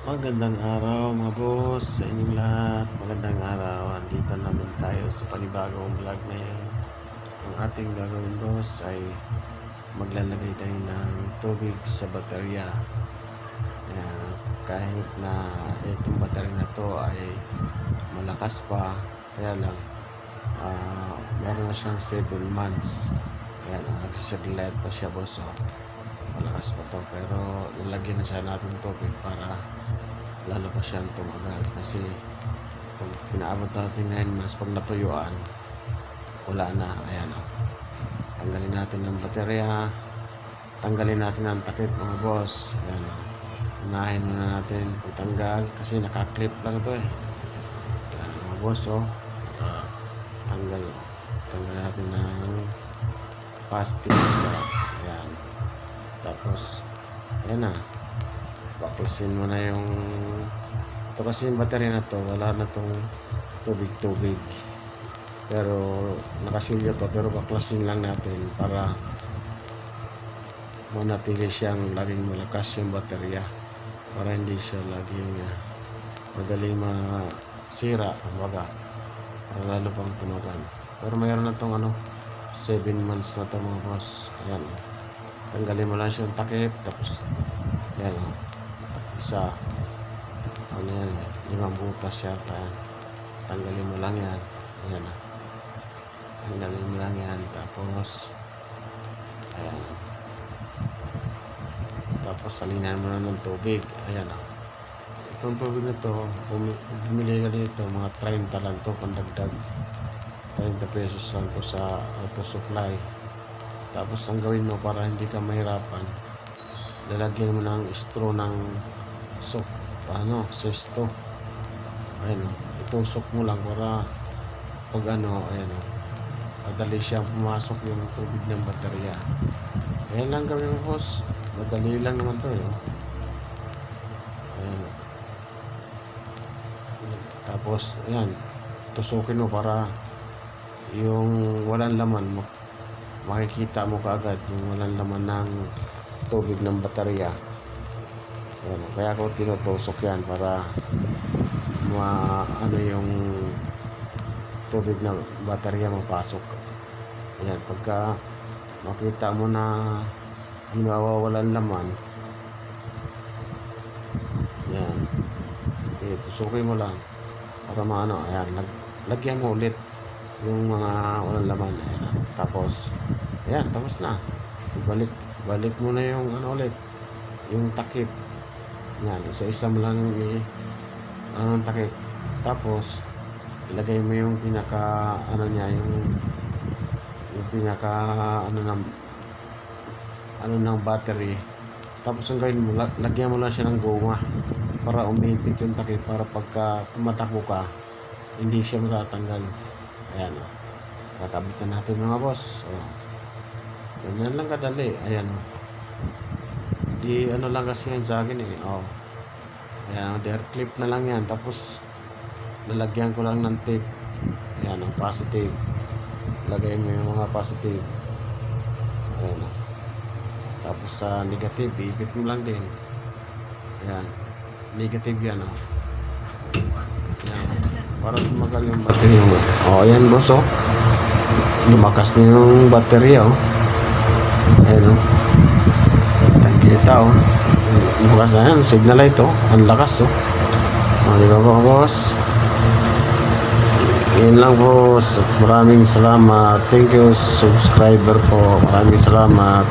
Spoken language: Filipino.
Magandang araw mga boss sa inyong lahat. Magandang araw. Andito naman tayo sa panibagong vlog ngayon. Ang ating gagawin boss ay maglalagay tayo ng tubig sa baterya. Ayan, kahit na itong baterya na to ay malakas pa, kaya lang ah meron na siyang 7 months. Ayan, nagsisaglit pa siya boss. Oh malakas pa to pero lalagyan na siya natin tubig para lalo pa siyang tumagal. Kasi pag pinaabot natin 9 months pag natuyuan wala na. Ayan o tanggalin natin ang baterya. Tanggalin natin ang takip mga boss. Ayan o unahin muna natin itanggal kasi nakaklip lang to eh. Ayan mga boss o Ah, tanggal tanggal natin ng plastic sa ayan tapos, ayan na. Baklasin mo na yung... Ito kasi yung baterya na to, wala na tong tubig-tubig. Pero, nakasilyo to, pero baklasin lang natin para manatili siyang laging malakas yung baterya para hindi siya laging uh, madaling masira kumbaga para lalo pang tumagal pero mayroon na tong ano 7 months na to mga boss ayan tanggalin mo lang siya yung takip tapos yan o isa. Ano yan limang butas siya yan. Tanggalin mo lang yan. Ayan o tanggalin mo lang yan tapos ayan. Tapos salinan mo na ng tubig. Ayan o itong tubig na to bumi- bumili ka dito mga 30 lang to pandagdag. 30 pesos lang to sa auto supply tapos ang gawin mo para hindi ka mahirapan, lalagyan mo ng straw ng sok, ano, sesto. Ayan o, itusok mo lang para pag ano, ayan o, madali siyang pumasok yung tubig ng baterya. Ayan lang gawin mo boss, madali lang naman to eh. oh. Ayan. Tapos, ayan, tusukin mo para yung walang laman mo makikita mo kaagad yung walang laman ng tubig ng baterya. Ayan, kaya ako tinutusok yan para ma ano yung tubig na baterya mapasok. Ayan, pagka makita mo na hindi mawawalan laman, ayan, eh, tusukin mo lang para maano, ayan, lag, lagyan mo ulit yung mga walang laman. Ayan, tapos, ayan, tapos na. Balik, balik mo na yung ano ulit, yung takip. Yan, isa-isa mo lang i, ano ng takip. Tapos, ilagay mo yung pinaka, ano niya, yung, yung pinaka, ano ng, ano ng battery. Tapos ang gawin mo, lag- lagyan mo lang siya ng goma para umipit yung takip para pagka tumatakbo ka, hindi siya matatanggal. Ayan o. Kakabitan natin mga boss. O. Ganyan lang kadali. Ayan. Di ano lang kasi yan sa akin eh. O. Ayan. Air clip na lang yan. Tapos lalagyan ko lang ng tape. Ayan o. Positive. Lagay mo yung mga positive. Ayan. Tapos sa negative, ipit mo lang din. Ayan. Negative yan o. Ayan. Para tumagal yung battery mo. O, ayan boss o. Lumakas na yung battery o. Ayan o. Ayan kita o. Lumakas na yan. Signal light o. Ang lakas o. O, di ba po boss? Yan lang boss. Maraming salamat. Thank you subscriber po. Maraming salamat.